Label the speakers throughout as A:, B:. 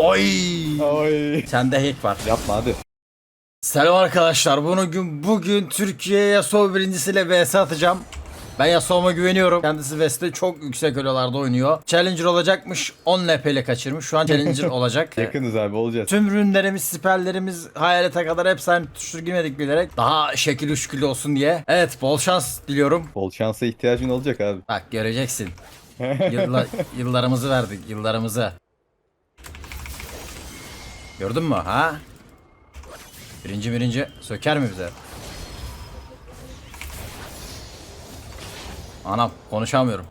A: Oy.
B: Oy.
A: Sende hack var.
B: Yapma hadi.
A: Selam arkadaşlar. Bugün bugün Türkiye Yasuo birincisiyle vs atacağım. Ben Yasuo'ma güveniyorum. Kendisi West'te çok yüksek elolarda oynuyor. Challenger olacakmış. 10 LP ile kaçırmış. Şu an Challenger olacak.
B: Yakınız abi olacağız.
A: Tüm ürünlerimiz, siperlerimiz, hayalete kadar hepsini tutuştur girmedik bilerek. Daha şekil şükürlü olsun diye. Evet bol şans diliyorum.
B: Bol şansa ihtiyacın olacak abi.
A: Bak göreceksin. Yılla- yıllarımızı verdik, yıllarımızı. Gördün mü ha? Birinci birinci söker mi bize? Anam konuşamıyorum.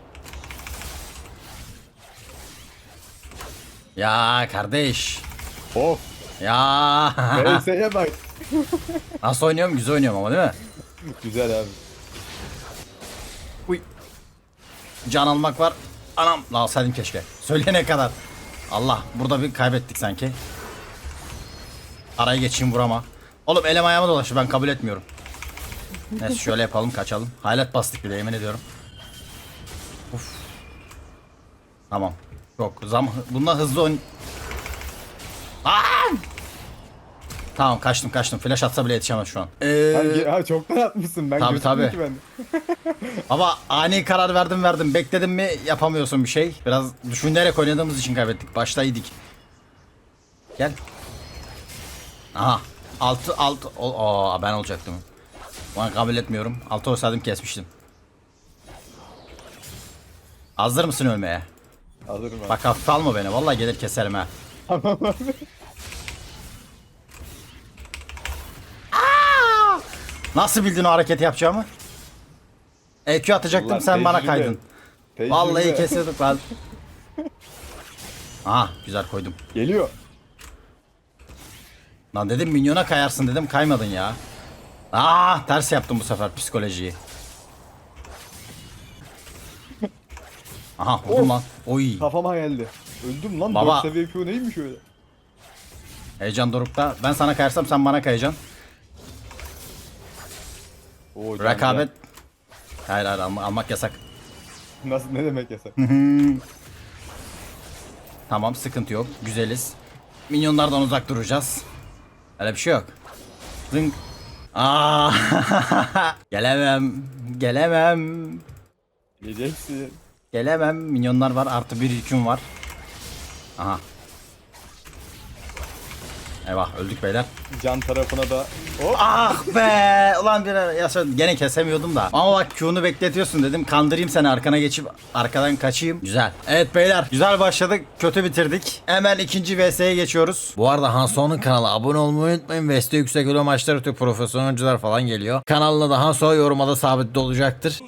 A: Ya kardeş.
B: Of.
A: Ya.
B: VS'ye bak.
A: Nasıl oynuyorum? Güzel oynuyorum ama değil mi?
B: Güzel abi.
A: Uy. Can almak var. Anam. La alsaydım keşke. Söyleyene kadar. Allah. Burada bir kaybettik sanki. Araya geçeyim vurama. Oğlum elim ayağıma dolaşıyor. Ben kabul etmiyorum. Neyse şöyle yapalım kaçalım. Hayalet bastık bile yemin ediyorum. Uf. Tamam. Çok zam bundan hızlı oyn... Aa! Tamam kaçtım kaçtım. Flash atsa bile yetişemez şu an. Ee,
B: ha çoktan atmışsın ben
A: Tabii, tabii.
B: ki bende.
A: Ama ani karar verdim verdim. Bekledim mi yapamıyorsun bir şey. Biraz düşünerek oynadığımız için kaybettik. Başta iyiydik. Gel. Aha. 6 6 o ben olacaktım. Ben kabul etmiyorum. 6 olsaydım kesmiştim. Hazır mısın ölmeye?
B: Alırım abi.
A: Bak hafife alma beni. Vallahi gelir keserim ha.
B: Tamam abi.
A: Nasıl bildin o hareketi yapacağımı? EQ atacaktım
B: Ulan
A: sen bana
B: tecrübe.
A: kaydın.
B: Tecrübe.
A: Vallahi kesiyorduk lan. Aha güzel koydum.
B: Geliyor.
A: Lan dedim minyona kayarsın dedim kaymadın ya. Aa ters yaptım bu sefer psikolojiyi. Aha vurdum
B: Of.
A: lan. Oy.
B: Kafama geldi. Öldüm lan.
A: Baba.
B: 4 seviye Q neymiş öyle?
A: Heyecan dorukta. Ben sana kayarsam sen bana kayacaksın.
B: Oo, can
A: Rekabet. Hayır hayır alma- almak yasak.
B: Nasıl ne demek yasak?
A: Tamam sıkıntı yok. Güzeliz. Minyonlardan uzak duracağız. Öyle bir şey yok. Zınk. Aa, gelemem. Gelemem.
B: Geleceksin.
A: Gelemem. Minyonlar var. Artı bir yüküm var. Aha. Eyvah öldük beyler.
B: Can tarafına da. Hop.
A: Ah be! Ulan bir yaşa gene kesemiyordum da. Ama bak Q'nu bekletiyorsun dedim. Kandırayım seni arkana geçip arkadan kaçayım. Güzel. Evet beyler güzel başladık. Kötü bitirdik. Hemen ikinci VS'ye geçiyoruz. Bu arada Hanso'nun kanala abone olmayı unutmayın. VS'de yüksek elo maçları tüm profesyonel oyuncular falan geliyor. Kanalına da Hanso yorumada sabitli olacaktır.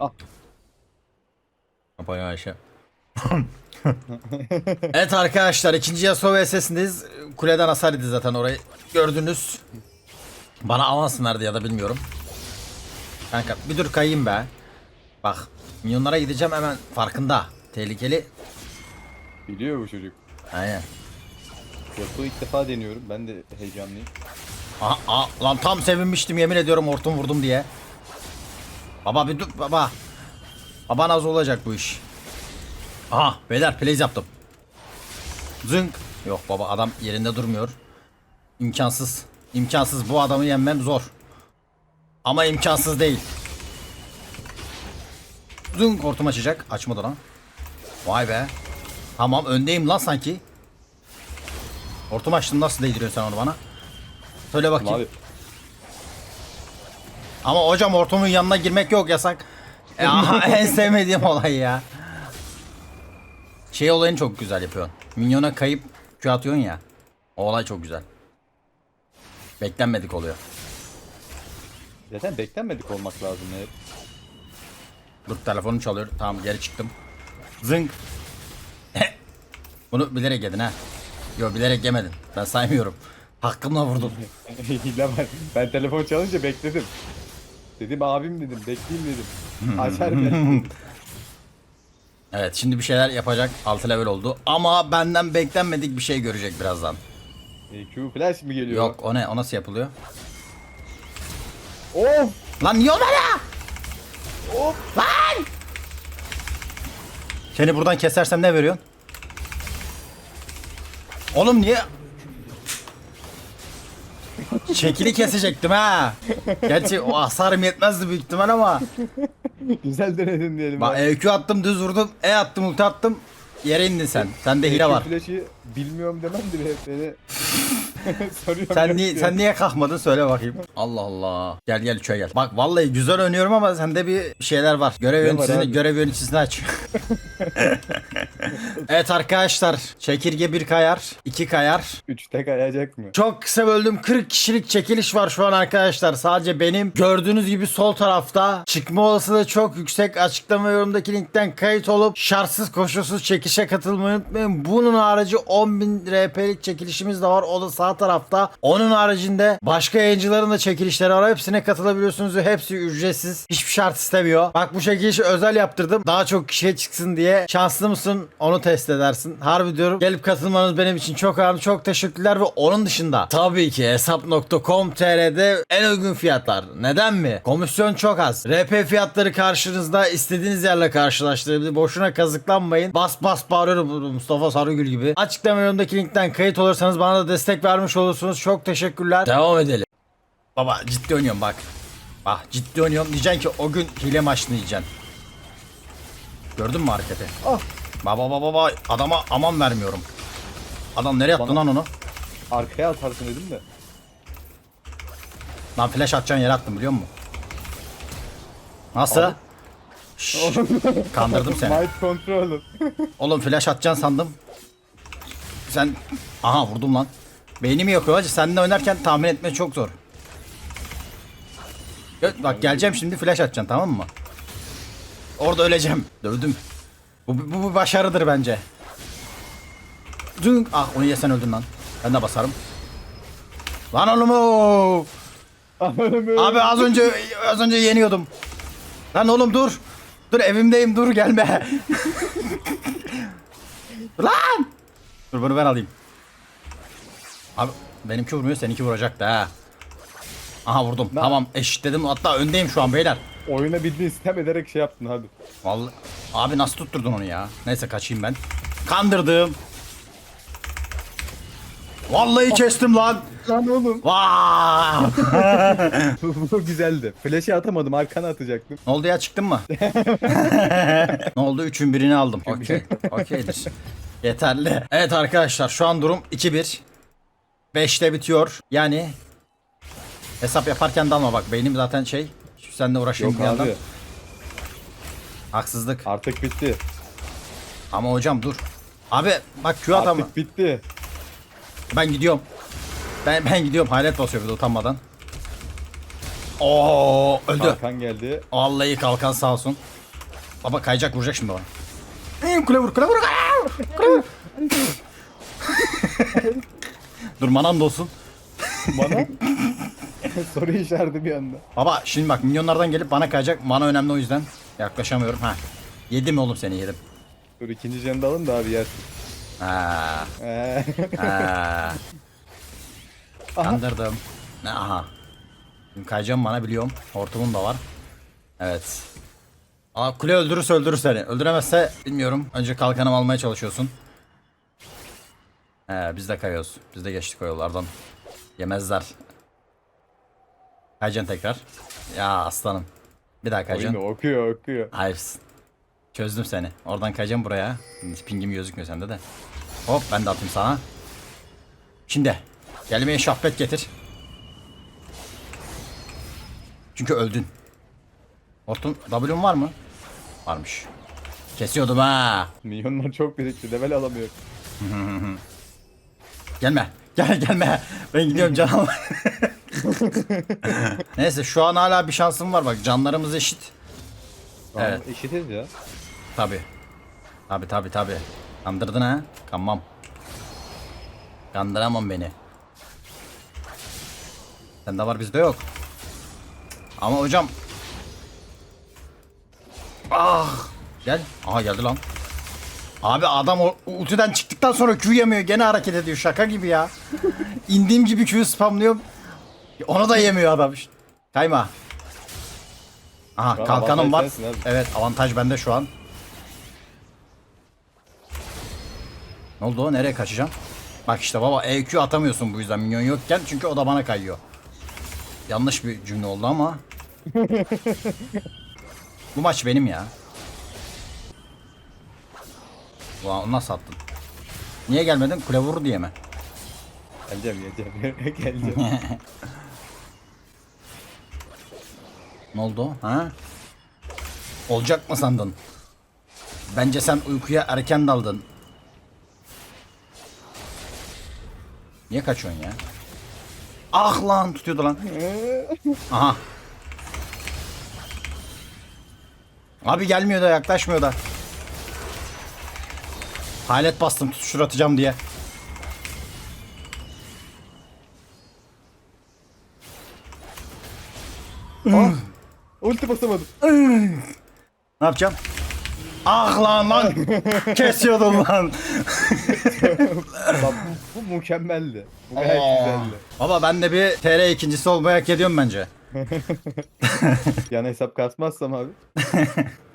B: Ah.
A: Yapayım Ayşe. evet arkadaşlar ikinci Yasuo VS'sindeyiz. Kuleden hasar yedi zaten orayı gördünüz. Bana avans mı verdi ya da bilmiyorum. Kanka bir dur kayayım be. Bak milyonlara gideceğim hemen farkında. Tehlikeli.
B: Biliyor bu çocuk.
A: Aynen.
B: Yasuo ilk defa deniyorum. Ben de heyecanlıyım.
A: Aha, aha, lan tam sevinmiştim yemin ediyorum hortum vurdum diye. Baba bir dur baba. Baba nasıl olacak bu iş? Aha beyler plays yaptım. Zınk. Yok baba adam yerinde durmuyor. İmkansız. İmkansız bu adamı yenmem zor. Ama imkansız değil. Zınk hortum açacak. Açmadı lan. Vay be. Tamam öndeyim lan sanki. Hortum açtın nasıl değdiriyorsun sen onu bana? Söyle bakayım.
B: Abi
A: Ama hocam hortumun yanına girmek yok yasak. Ya en sevmediğim olay ya. Şey olayını çok güzel yapıyorsun. Minyona kayıp Q atıyorsun ya. O olay çok güzel. Beklenmedik oluyor.
B: zaten beklenmedik olmak lazım ya.
A: Dur telefonum çalıyor. Tamam geri çıktım. Zınk. Bunu bilerek yedin ha. Yok bilerek yemedin. Ben saymıyorum. Hakkımla vurdum.
B: Hile var. Ben telefon çalınca bekledim. Dedim abim dedim bekleyeyim dedim. Açar belki.
A: Evet şimdi bir şeyler yapacak. 6 level oldu. Ama benden beklenmedik bir şey görecek birazdan.
B: E, Q flash mı geliyor?
A: Yok o ne? O nasıl yapılıyor?
B: Of!
A: Lan niye olmadı?
B: Of!
A: Lan! Seni buradan kesersem ne veriyorsun? Oğlum niye? Şekili kesecektim ha. Gerçi o hasarım yetmezdi büyük ihtimal ama.
B: Güzel denedin diyelim.
A: Bak
B: ya.
A: EQ attım düz vurdum. E attım ulti attım. Yere indin sen. Sende hile var.
B: Flash'ı bilmiyorum demem bile hep beni soruyorum.
A: Sen niye, sen niye kalkmadın söyle bakayım. Allah Allah. Gel gel üçe gel. Bak vallahi güzel oynuyorum ama sende bir şeyler var. Görev
B: Ne var
A: yöneticisini,
B: abi?
A: görev yöneticisini aç. evet arkadaşlar. Çekirge bir kayar. iki kayar.
B: Üçte kayacak mı?
A: Çok kısa böldüm. 40 kişilik çekiliş var şu an arkadaşlar. Sadece benim. Gördüğünüz gibi sol tarafta. Çıkma olasılığı çok yüksek. Açıklama yorumdaki linkten kayıt olup şartsız koşulsuz çekişe katılmayı unutmayın. Bunun harici 10.000 RP'lik çekilişimiz de var. O da sağ tarafta. Onun haricinde başka yayıncıların da çekilişleri var. Hepsine katılabiliyorsunuz ve hepsi ücretsiz. Hiçbir şart istemiyor. Bak bu çekilişi özel yaptırdım. Daha çok kişiye çıksın diye. Şanslı mısın? Onu test edersin. Harbi diyorum. Gelip katılmanız benim için çok önemli. Çok teşekkürler ve onun dışında tabii ki hesap.com.tr'de en uygun fiyatlar. Neden mi? Komisyon çok az. RP fiyatları karşınızda istediğiniz yerle karşılaştırabilir. Boşuna kazıklanmayın. Bas bas bağırıyorum Mustafa Sarıgül gibi. Açıklama yorumdaki linkten kayıt olursanız bana da destek vermiş olursunuz. Çok teşekkürler. Devam edelim. Baba ciddi oynuyorum bak. Bak ciddi oynuyorum. Diyeceksin ki o gün hile maçını yiyeceksin. Gördün mü hareketi?
B: Ah.
A: Baba baba baba adama aman vermiyorum. Adam nereye attın
B: Bana-
A: lan onu?
B: Arkaya atarsın dedim de.
A: Lan flash atacağın yere attım biliyor musun? Nasıl? Şşş, kandırdım seni.
B: Might control.
A: Oğlum flash atacaksın sandım. Sen... Aha vurdum lan. Beynimi yakıyor hacı. Seninle oynarken tahmin etme çok zor. Bak geleceğim şimdi flash atacaksın tamam mı? Orada öleceğim. Dövdüm. Bu, bu, bu başarıdır bence. Dünk. Ah onu yesen öldün lan. Ben de basarım. Lan oğlum o. Abi az önce az önce yeniyordum. Lan oğlum dur. Dur evimdeyim dur gelme. Lan. Dur bunu ben alayım. Abi benimki vurmuyor seninki vuracak da ha. Aha vurdum.
B: Ne-
A: Tamam eşitledim. Hatta öndeyim şu an beyler.
B: Oyuna bildiğin sistem ederek şey yaptın hadi.
A: Vallahi abi nasıl tutturdun onu ya? Neyse kaçayım ben. Kandırdım. Vallahi kestim lan.
B: Lan oğlum.
A: Vaa!
B: Bu güzeldi. Flash'ı atamadım arkana atacaktım.
A: ne oldu ya çıktın mı? ne oldu? Üçün birini aldım. Okey. Okeydir. Yeterli. Evet arkadaşlar şu an durum 2-1. 5'te bitiyor. Yani hesap yaparken dalma bak beynim zaten şey. Şu seninle uğraşayım
B: Yok
A: bir yandan.
B: abi.
A: Haksızlık.
B: Artık bitti.
A: Ama hocam dur. Abi bak Q at ama.
B: Artık bitti.
A: Ben gidiyorum. Ben ben gidiyorum. Hayret basıyor bir de utanmadan. Oo öldü.
B: Hakan geldi.
A: Vallahi kalkan sağ olsun. Baba kayacak vuracak şimdi bana. Ee, Kule vur kule vur. Aa, Kule vur. Dur manam da olsun.
B: Bana soru işareti bir anda.
A: Baba şimdi bak minyonlardan gelip bana kayacak. Mana önemli o yüzden. Yaklaşamıyorum. Ha. Yedim oğlum seni yedim.
B: Dur ikinci da alın da abi yersin.
A: Ha.
B: Ee,
A: Ha. Kandırdım. Aha. Şimdi kayacağım bana biliyorum. Hortumum da var. Evet. Aa, kule öldürürse öldürür seni. Öldüremezse bilmiyorum. Önce kalkanımı almaya çalışıyorsun. He biz de kayıyoruz. Biz de geçtik o yollardan. Yemezler. Kayacaksın tekrar. Ya aslanım. Bir daha kayacaksın.
B: oyunu okuyor okuyor.
A: Hayırsın. Çözdüm seni. Oradan kayacağım buraya. Pingim gözükmüyor sende de. Hop ben de atayım sana. Şimdi. Gelmeye şahbet getir. Çünkü öldün. Hortun W'un var mı? Varmış. Kesiyordum ha.
B: Milyonlar çok birikti. Level alamıyor.
A: Gelme. Gel gelme. Ben gidiyorum can almaya. Neyse şu an hala bir şansım var bak canlarımız eşit.
B: Tamam,
A: Evet.
B: Eşitiz ya.
A: Tabi. Tabi tabi tabi. Kandırdın ha? Kanmam. Kandıramam beni. Sende var bizde yok. Ama hocam. Ah. Gel. Aha geldi lan. Abi adam o ultiden çıktıktan sonra Q yemiyor. Gene hareket ediyor. Şaka gibi ya. İndiğim gibi Q spamlıyorum. Onu da yemiyor adam. Kayma. Aha
B: an
A: kalkanım var.
B: avantaj sensin abi.
A: Evet avantaj bende şu an. Ne oldu o? Nereye kaçacağım? Bak işte baba EQ atamıyorsun bu yüzden minyon yokken çünkü o da bana kayıyor. Yanlış bir cümle oldu ama. bu maç benim ya. Ulan nasıl attın? Niye gelmedin? Kule vurur diye mi?
B: Geleceğim geleceğim. geleceğim.
A: Ne oldu? Ha? Olacak mı sandın? Bence sen uykuya erken daldın. Niye kaçıyorsun ya? Ah lan tutuyordu lan. Aha. Abi gelmiyor da yaklaşmıyor da. Halet bastım tutuştur atacağım diye.
B: ah, ulti basamadım.
A: Ne yapacağım? Ah lan lan. Kesiyordum lan.
B: Bak, bu, bu mükemmeldi. Bu gayet güzeldi.
A: Baba ben de bir TR ikincisi olmayı hak ediyorum bence.
B: Yan hesap kasmazsam abi.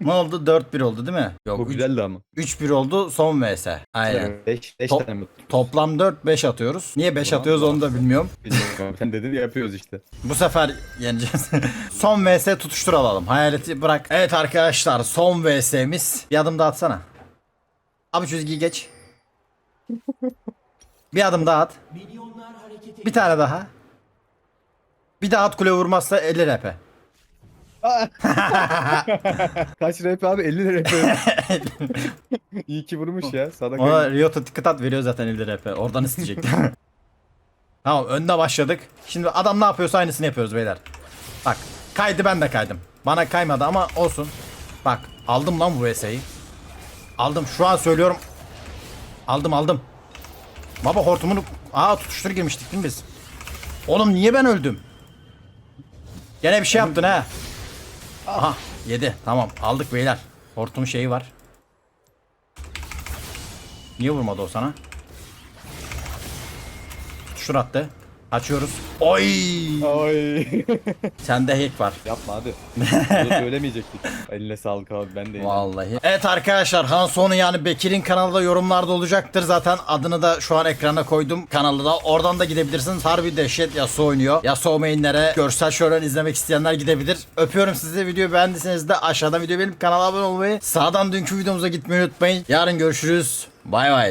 A: Ne oldu? 4-1 oldu değil mi? Yok
B: Bu güzeldi ama.
A: 3-1 oldu son vs. Aynen.
B: 5 5
A: Top-
B: tane mi?
A: Toplam 4-5 atıyoruz. Niye 5
B: Ulan,
A: atıyoruz onu da bilmiyorum.
B: Bilmiyorum. Sen dedin yapıyoruz işte.
A: Bu sefer yeneceğiz. son vs tutuştur alalım. Hayaleti bırak. Evet arkadaşlar son vs'miz. Bir adım daha atsana. Abi çizgiyi geç. Bir adım daha at. Bir tane daha. Bir daha at kule vurmazsa 50 rp.
B: Kaç rap abi? 50 rap. İyi ki vurmuş ya. Sadaka.
A: Ona Riot'a dikkat at veriyor zaten 50 rp. Oradan isteyecek. tamam önde başladık. Şimdi adam ne yapıyorsa aynısını yapıyoruz beyler. Bak kaydı ben de kaydım. Bana kaymadı ama olsun. Bak aldım lan bu VS'yi. Aldım şu an söylüyorum. Aldım aldım. Baba hortumunu... Aa tutuştur girmiştik değil mi biz? Oğlum niye ben öldüm? Gene bir şey yaptın ha. Aha yedi tamam aldık beyler. Hortum şeyi var. Niye vurmadı o sana? Tutuştur attı. Açıyoruz. Oy!
B: Ay.
A: Sende hack var.
B: Yapma hadi. Bunu söylemeyecektik. Eline sağlık abi ben de yedim.
A: Vallahi. Evet arkadaşlar Hanson'un yani Bekir'in kanalı da yorumlarda olacaktır. Zaten adını da şu an ekrana koydum kanalı da. Oradan da gidebilirsiniz. Harbi dehşet Yasuo oynuyor. Yasuo mainlere görsel şölen izlemek isteyenler gidebilir. Öpüyorum sizi. Videoyu beğendiyseniz de aşağıdan video benim kanala abone olmayı, sağdan dünkü videomuza gitmeyi unutmayın. Yarın görüşürüz. Bay bay.